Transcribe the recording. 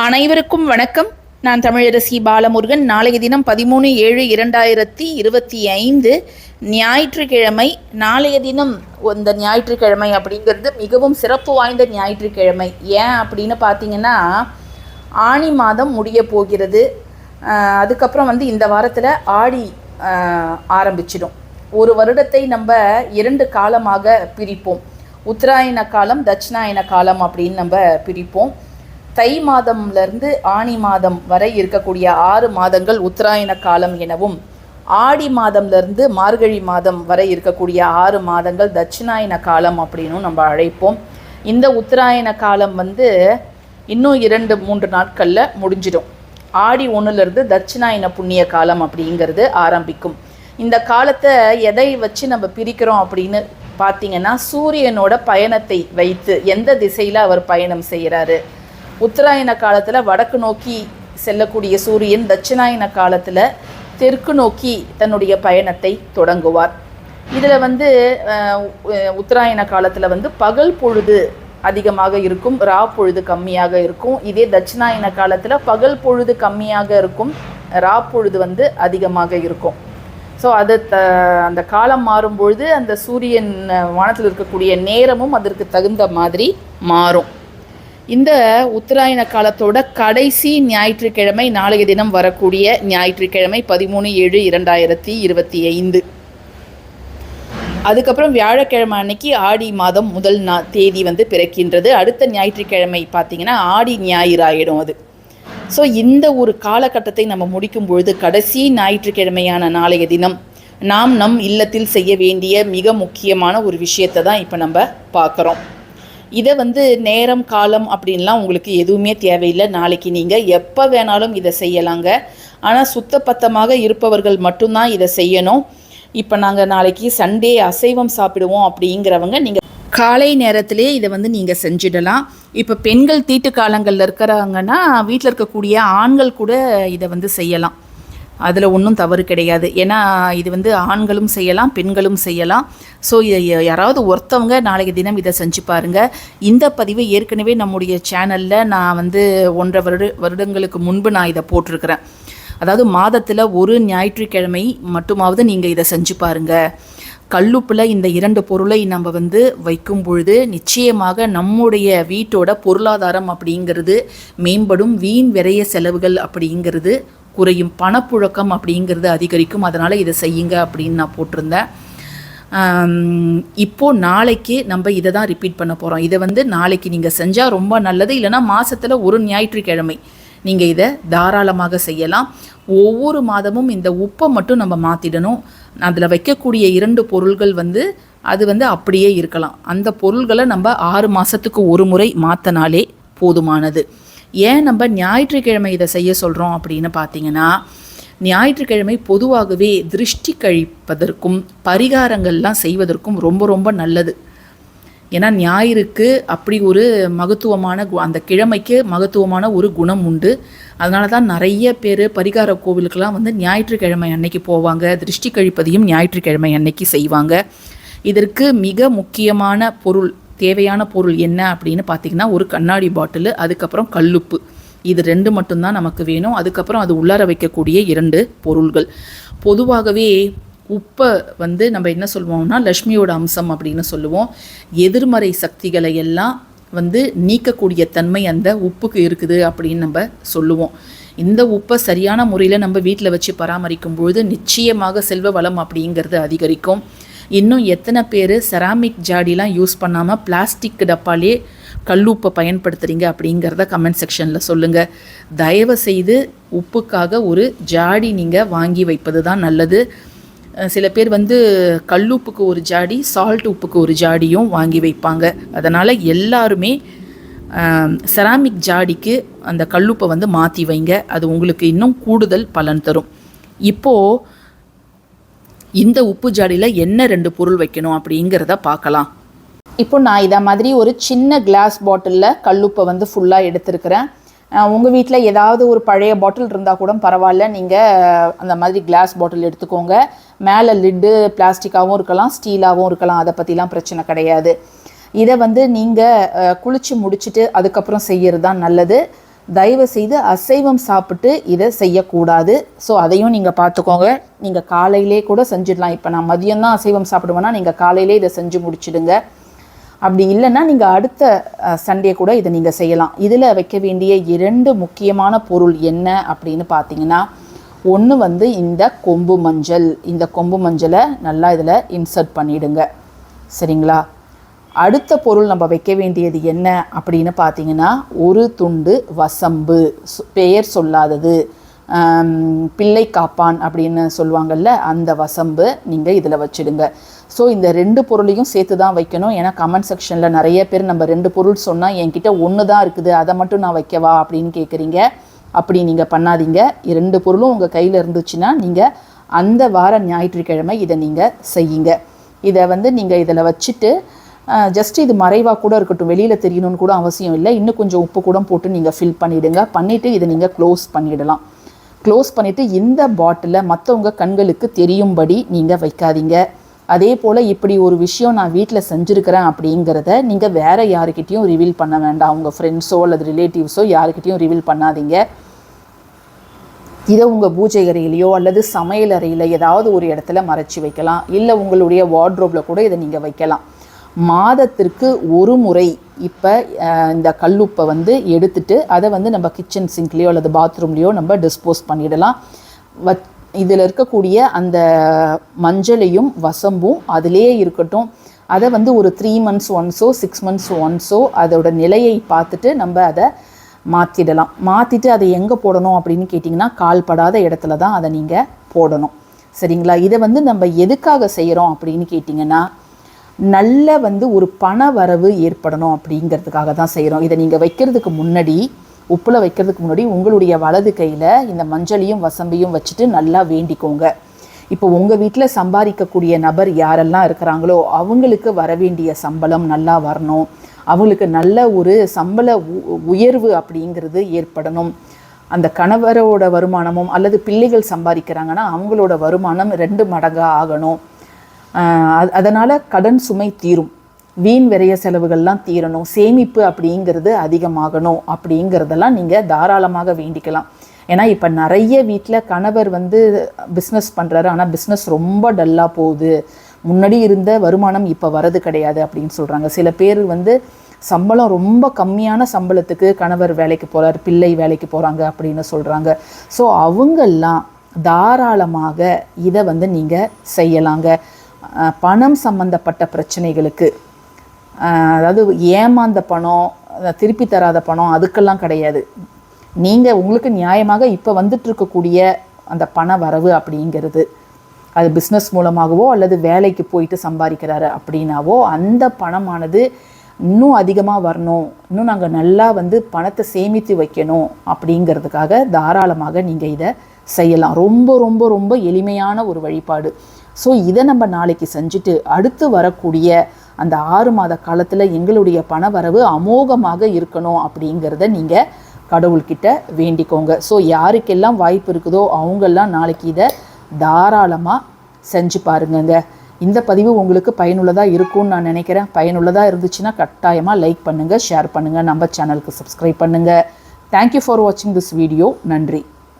அனைவருக்கும் வணக்கம். நான் தமிழரசி பாலமுருகன். நாளைய தினம் பதிமூணு ஏழு இரண்டாயிரத்தி இருபத்தி ஐந்து ஞாயிற்றுக்கிழமை. நாளைய தினம் இந்த ஞாயிற்றுக்கிழமை அப்படிங்கிறது மிகவும் சிறப்பு வாய்ந்த ஞாயிற்றுக்கிழமை. ஏன் அப்படின்னு பார்த்தீங்கன்னா ஆணி மாதம் முடிய போகிறது. அதுக்கப்புறம் வந்து இந்த வாரத்தில் ஆடி ஆரம்பிச்சிடும். ஒரு வருடத்தை நம்ம இரண்டு காலமாக பிரிப்போம். உத்தராயண காலம் தட்சிணாயன காலம் அப்படின்னு நம்ம பிரிப்போம். தை மாதம்லேருந்து ஆணி மாதம் வரை இருக்கக்கூடிய ஆறு மாதங்கள் உத்தராயண காலம் எனவும் ஆடி மாதம்லேருந்து மார்கழி மாதம் வரை இருக்கக்கூடிய ஆறு மாதங்கள் தட்சிணாயன காலம் அப்படின்னும் நம்ம அழைப்போம். இந்த உத்தராயண காலம் வந்து இன்னும் இரண்டு மூன்று நாட்களில் முடிஞ்சிடும். ஆடி ஒன்றுலேருந்து தட்சிணாயன புண்ணிய காலம் அப்படிங்கிறது ஆரம்பிக்கும். இந்த காலத்தை எதை வச்சு நம்ம பிரிக்கிறோம் அப்படின்னு பார்த்தீங்கன்னா சூரியனோட பயணத்தை வைத்து எந்த திசையில் அவர் பயணம் செய்கிறாரு உத்தராயண காலத்தில் வடக்கு நோக்கி செல்லக்கூடிய சூரியன் தட்சிணாயன காலத்தில் தெற்கு நோக்கி தன்னுடைய பயணத்தை தொடங்குவார். இதில் வந்து உத்தராயண காலத்தில் வந்து பகல் பொழுது அதிகமாக இருக்கும் ரா பொழுது கம்மியாக இருக்கும். இதே தட்சிணாயன காலத்தில் பகல் பொழுது கம்மியாக இருக்கும் ரா பொழுது வந்து அதிகமாக இருக்கும். ஸோ அது த அந்த காலம் மாறும்பொழுது அந்த சூரியன் வானத்தில் இருக்கக்கூடிய நேரமும் அதற்கு தகுந்த மாதிரி மாறும். இந்த உத்தராயண காலத்தோட கடைசி ஞாயிற்றுக்கிழமை நாளைய தினம் வரக்கூடிய ஞாயிற்றுக்கிழமை பதிமூணு ஏழு இரண்டாயிரத்தி இருபத்தி ஐந்து. அதுக்கப்புறம் வியாழக்கிழமை அன்னைக்கு ஆடி மாதம் முதல் நா தேதி வந்து பிறக்கின்றது. அடுத்த ஞாயிற்றுக்கிழமை பார்த்தீங்கன்னா ஆடி ஞாயிறு ஆகிடும் அது. ஸோ இந்த ஒரு காலகட்டத்தை நம்ம முடிக்கும் பொழுது கடைசி ஞாயிற்றுக்கிழமையான நாளைய தினம் நாம் நம் இல்லத்தில் செய்ய வேண்டிய மிக முக்கியமான ஒரு விஷயத்தை தான் இப்போ நம்ம பார்க்குறோம். இதை வந்து நேரம் காலம் அப்படின்லாம் உங்களுக்கு எதுவுமே தேவையில்லை. நாளைக்கு நீங்கள் எப்போ வேணாலும் இதை செய்யலாங்க. ஆனால் சுத்தப்பத்தமாக இருப்பவர்கள் மட்டும்தான் இதை செய்யணும். இப்போ நாங்கள் நாளைக்கு சண்டே அசைவம் சாப்பிடுவோம் அப்படிங்கிறவங்க நீங்கள் காலை நேரத்திலே இதை வந்து நீங்கள் செஞ்சிடலாம். இப்போ பெண்கள் தீட்டு காலங்களில் இருக்கிறாங்கன்னா வீட்டில் இருக்கக்கூடிய ஆண்கள் கூட இதை வந்து செய்யலாம். அதில் ஒன்றும் தவறு கிடையாது. ஏன்னா இது வந்து ஆண்களும் செய்யலாம் பெண்களும் செய்யலாம். ஸோ யாராவது ஒருத்தவங்க நாளைக்கு தினம் இதை செஞ்சு பாருங்கள் இந்த பதிவு ஏற்கனவே நம்முடைய சேனலில் நான் வந்து ஒன்றரை வருட வருடங்களுக்கு முன்பு நான் இதை போட்டிருக்கிறேன். அதாவது மாதத்தில் ஒரு ஞாயிற்றுக்கிழமை மட்டுமாவது நீங்கள் இதை செஞ்சு பாருங்கள் கல்லுப்பில் இந்த இரண்டு பொருளை நம்ம வந்து வைக்கும் பொழுது நிச்சயமாக நம்முடைய வீட்டோட பொருளாதாரம் அப்படிங்கிறது மேம்படும் வீண் விரைய செலவுகள் அப்படிங்கிறது குறையும் பணப்புழக்கம் அப்படிங்கிறது அதிகரிக்கும். அதனால் இதை செய்யுங்க அப்படின்னு நான் போட்டிருந்தேன். இப்போது நாளைக்கு நம்ம இதை தான் ரிப்பீட் பண்ண போகிறோம் இதை வந்து நாளைக்கு நீங்கள் செஞ்சால் ரொம்ப நல்லது. இல்லைன்னா மாதத்தில் ஒரு ஞாயிற்றுக்கிழமை நீங்கள் இதை தாராளமாக செய்யலாம். ஒவ்வொரு மாதமும் இந்த உப்பை மட்டும் நம்ம மாற்றிடணும் அதில் வைக்கக்கூடிய இரண்டு பொருள்கள் வந்து அது வந்து அப்படியே இருக்கலாம். அந்த பொருள்களை நம்ம ஆறு மாதத்துக்கு ஒரு முறை மாற்றினாலே போதுமானது. ஏன் நம்ம ஞாயிற்றுக்கிழமை இதை செய்ய சொல்கிறோம் அப்படின்னு பார்த்தீங்கன்னா ஞாயிற்றுக்கிழமை பொதுவாகவே திருஷ்டி கழிப்பதற்கும் பரிகாரங்கள்லாம் செய்வதற்கும் ரொம்ப ரொம்ப நல்லது. ஏன்னா ஞாயிறுக்கு அப்படி ஒரு மகத்துவமான கு- அந்த கிழமைக்கு மகத்துவமான ஒரு குணம் உண்டு. அதனால தான் நிறைய பேர் பரிகார கோவிலுக்கெல்லாம் வந்து ஞாயிற்றுக்கிழமை அன்னைக்கு போவாங்க. திருஷ்டி கழிப்பதையும் ஞாயிற்றுக்கிழமை அன்னைக்கு செய்வாங்க. இதற்கு மிக முக்கியமான பொருள் தேவையான பொருள் என்ன அப்படின்னு பார்த்தீங்கன்னா ஒரு கண்ணாடி பாட்டிலு அதுக்கப்புறம் கல்லுப்பு. இது ரெண்டு மட்டும்தான் நமக்கு வேணும். அதுக்கப்புறம் அது உள்ளார வைக்கக்கூடிய இரண்டு பொருள்கள். பொதுவாகவே உப்பை வந்து நம்ம என்ன சொல்லுவோம்னா லக்ஷ்மியோட அம்சம் அப்படின்னு சொல்லுவோம். எதிர்மறை சக்திகளை எல்லாம் வந்து நீக்கக்கூடிய தன்மை அந்த உப்புக்கு இருக்குது அப்படின்னு நம்ம சொல்லுவோம். இந்த உப்பை சரியான முறையில் நம்ம வீட்டில் வச்சு பராமரிக்கும் பொழுது நிச்சயமாக செல்வ வளம் அப்படிங்கிறது அதிகரிக்கும். இன்னும் எத்தனை பேர் செராமிக் ஜாடிலாம் யூஸ் பண்ணாமல் பிளாஸ்டிக் டப்பாலே கல்லுப்பை பயன்படுத்துகிறீங்க அப்படிங்கிறத கமெண்ட் செக்ஷனில் சொல்லுங்கள் தயவு செய்து உப்புக்காக ஒரு ஜாடி நீங்கள் வாங்கி வைப்பது தான் நல்லது சில பேர் வந்து கல்லுப்புக்கு ஒரு ஜாடி சால்ட் உப்புக்கு ஒரு ஜாடியும் வாங்கி வைப்பாங்க. அதனால் எல்லாருமே செராமிக் ஜாடிக்கு அந்த கல்லுப்பை வந்து மாற்றி வைங்க. அது உங்களுக்கு இன்னும் கூடுதல் பலன் தரும். இப்போது இந்த உப்பு ஜாடியில் என்ன ரெண்டு பொருள் வைக்கணும் அப்படிங்கிறத பார்க்கலாம். இப்போ நான் இதை மாதிரி ஒரு சின்ன கிளாஸ் பாட்டிலில் கல்லுப்பை வந்து ஃபுல்லாக எடுத்துருக்கிறேன். உங்கள் வீட்டில் ஏதாவது ஒரு பழைய பாட்டில் இருந்தால் கூட பரவாயில்ல. நீங்கள் அந்த மாதிரி கிளாஸ் பாட்டில் எடுத்துக்கோங்க. மேலே லிட்டு பிளாஸ்டிக்காகவும் இருக்கலாம் ஸ்டீலாகவும் இருக்கலாம். அதை பற்றிலாம் பிரச்சனை கிடையாது. இதை வந்து நீங்கள் குளித்து முடிச்சுட்டு அதுக்கப்புறம் செய்கிறது தான் நல்லது. தயவு செய்து அசைவம் சாப்பிட்டு இதை செய்யக்கூடாது. ஸோ அதையும் நீங்கள் பார்த்துக்கோங்க. நீங்கள் காலையிலே கூட செஞ்சிடலாம். இப்போ நான் மதியம் தான் அசைவம் சாப்பிடுவேன்னா நீங்கள் காலையிலே இதை செஞ்சு முடிச்சிடுங்க. அப்படி இல்லைன்னா நீங்கள் அடுத்த சண்டே கூட இதை நீங்கள் செய்யலாம். இதில் வைக்க வேண்டிய இரண்டு முக்கியமான பொருள் என்ன அப்படின்னு பார்த்தீங்கன்னா ஒன்று வந்து இந்த கொம்பு மஞ்சள். இந்த கொம்பு மஞ்சளை நல்லா இதில் இன்சர்ட் பண்ணிடுங்க. சரிங்களா? அடுத்த பொருள் நம்ம வைக்க வேண்டியது என்ன அப்படின்னு பார்த்தீங்கன்னா ஒரு துண்டு வசம்பு பெயர் சொல்லாதது. பிள்ளை காப்பான் அப்படின்னு சொல்லுவாங்கல்ல அந்த வசம்பு நீங்கள் இதில் வச்சுடுங்க. ஸோ இந்த ரெண்டு பொருளையும் சேர்த்து தான் வைக்கணும். ஏன்னா கமெண்ட் செக்ஷனில் நிறைய பேர் நம்ம ரெண்டு பொருள் சொன்னால் என்கிட்ட ஒன்று தான் இருக்குது அதை மட்டும் நான் வைக்கவா அப்படின்னு கேட்குறீங்க அப்படி நீங்கள் பண்ணாதீங்க. ரெண்டு பொருளும் உங்கள் கையில் இருந்துச்சுன்னா நீங்கள் அந்த வார ஞாயிற்றுக்கிழமை இதை நீங்கள் செய்யுங்க. இதை வந்து நீங்கள் இதில் வச்சுட்டு ஜஸ்ட் இது மறைவாக கூட இருக்கட்டும். வெளியில் தெரியணும்னு கூட அவசியம் இல்லை. இன்னும் கொஞ்சம் உப்பு கூட போட்டு நீங்கள் ஃபில் பண்ணிவிடுங்க பண்ணிவிட்டு இதை நீங்கள் க்ளோஸ் பண்ணிடலாம். க்ளோஸ் பண்ணிவிட்டு இந்த பாட்டிலை மற்றவங்க கண்களுக்கு தெரியும்படி நீங்கள் வைக்காதீங்க. அதே போல் இப்படி ஒரு விஷயம் நான் வீட்டில் செஞ்சுருக்கிறேன் அப்படிங்கிறத நீங்கள் வேறு யாருக்கிட்டேயும் ரிவீல் பண்ண வேண்டாம். உங்கள் ஃப்ரெண்ட்ஸோ அல்லது ரிலேட்டிவ்ஸோ யாருக்கிட்டேயும் ரிவீல் பண்ணாதீங்க. இதை உங்கள் பூஜை அறையிலையோ அல்லது சமையல் அறையில் ஏதாவது ஒரு இடத்துல மறைச்சி வைக்கலாம். இல்லை உங்களுடைய வார்ட்ரோப்பில் கூட இதை நீங்கள் வைக்கலாம். மாதத்திற்கு ஒரு முறை இப்போ இந்த கல்லுப்பை வந்து எடுத்துட்டு அதை வந்து நம்ம கிச்சன் சிங்க்லேயோ அல்லது பாத்ரூம்லேயோ நம்ம டிஸ்போஸ் பண்ணிடலாம். வ இதில் இருக்கக்கூடிய அந்த மஞ்சளையும் வசம்பும் அதிலே இருக்கட்டும். அதை வந்து ஒரு த்ரீ மந்த்ஸ் ஒன்ஸோ சிக்ஸ் மந்த்ஸ் ஒன்ஸோ அதோட நிலையை பார்த்துட்டு நம்ம அதை மாற்றிடலாம் மாற்றிட்டு அதை எங்கே போடணும் அப்படின்னு கேட்டிங்கன்னா கால்படாத இடத்துல தான் அதை நீங்கள் போடணும். சரிங்களா? இதை வந்து நம்ம எதுக்காக செய்கிறோம் அப்படின்னு கேட்டிங்கன்னா நல்ல வந்து ஒரு பண வரவு ஏற்படணும் அப்படிங்கிறதுக்காக தான் செய்கிறோம் இதை நீங்கள் வைக்கிறதுக்கு முன்னாடி உப்பில் வைக்கிறதுக்கு முன்னாடி உங்களுடைய வலது கையில் இந்த மஞ்சளையும் வசம்பையும் வச்சுட்டு நல்லா வேண்டிக்கோங்க. இப்போ உங்கள் வீட்டில் சம்பாதிக்கக்கூடிய நபர் யாரெல்லாம் இருக்கிறாங்களோ அவங்களுக்கு வர வேண்டிய சம்பளம் நல்லா வரணும். அவங்களுக்கு நல்ல ஒரு சம்பள உ- உயர்வு அப்படிங்கிறது ஏற்படணும். அந்த கணவரோட வருமானமும் அல்லது பிள்ளைகள் சம்பாதிக்கிறாங்கன்னா அவங்களோட வருமானம் ரெண்டு மடங்காக ஆகணும். அதனால் கடன் சுமை தீரும். வீண் விரைய செலவுகள்லாம் தீரணும். சேமிப்பு அப்படிங்கிறது அதிகமாகணும். அப்படிங்கிறதெல்லாம் நீங்கள் தாராளமாக வேண்டிக்கலாம். ஏன்னா இப்போ நிறைய வீட்டில் கணவர் வந்து பிஸ்னஸ் பண்ணுறாரு ஆனால் பிஸ்னஸ் ரொம்ப டல்லாக போகுது. முன்னாடி இருந்த வருமானம் இப்போ வரது கிடையாது அப்படின்னு சொல்கிறாங்க சில பேர் வந்து சம்பளம் ரொம்ப கம்மியான சம்பளத்துக்கு கணவர் வேலைக்கு போகிறார் பிள்ளை வேலைக்கு போகிறாங்க அப்படின்னு சொல்கிறாங்க ஸோ அவங்கெல்லாம் தாராளமாக இதை வந்து நீங்கள் செய்யலாங்க. பணம் சம்பந்தப்பட்ட பிரச்சனைகளுக்கு. அதாவது ஏமாந்த பணம் திருப்பி தராத பணம் அதுக்கெல்லாம் கிடையாது. நீங்கள் உங்களுக்கு நியாயமாக இப்போ வந்துட்டுருக்கக்கூடிய அந்த பண வரவு அப்படிங்கிறது அது பிஸ்னஸ் மூலமாகவோ அல்லது வேலைக்கு போயிட்டு சம்பாதிக்கிறாரு அப்படின்னாவோ அந்த பணமானது இன்னும் அதிகமாக வரணும் இன்னும் நாங்கள் நல்லா வந்து பணத்தை சேமித்து வைக்கணும் அப்படிங்கிறதுக்காக தாராளமாக நீங்கள் இதை செய்யலாம். ரொம்ப ரொம்ப ரொம்ப எளிமையான ஒரு வழிபாடு. ஸோ இதை நம்ம நாளைக்கு செஞ்சுட்டு அடுத்து வரக்கூடிய அந்த ஆறு மாத காலத்தில் எங்களுடைய பண வரவு அமோகமாக இருக்கணும் அப்படிங்கிறத நீங்கள் கடவுள்கிட்ட வேண்டிக்கோங்க. ஸோ யாருக்கெல்லாம் வாய்ப்பு இருக்குதோ அவங்கெல்லாம் நாளைக்கு இதை தாராளமாக செஞ்சு பாருங்கங்க. இந்த பதிவு உங்களுக்கு பயனுள்ளதாக இருக்கும்னு நான் நினைக்கிறேன். பயனுள்ளதாக இருந்துச்சுன்னா கட்டாயமாக லைக் பண்ணுங்கள் ஷேர் பண்ணுங்கள் நம்ம சேனலுக்கு சப்ஸ்கிரைப் பண்ணுங்கள் தேங்க்யூ ஃபார் வாட்சிங் திஸ் வீடியோ நன்றி.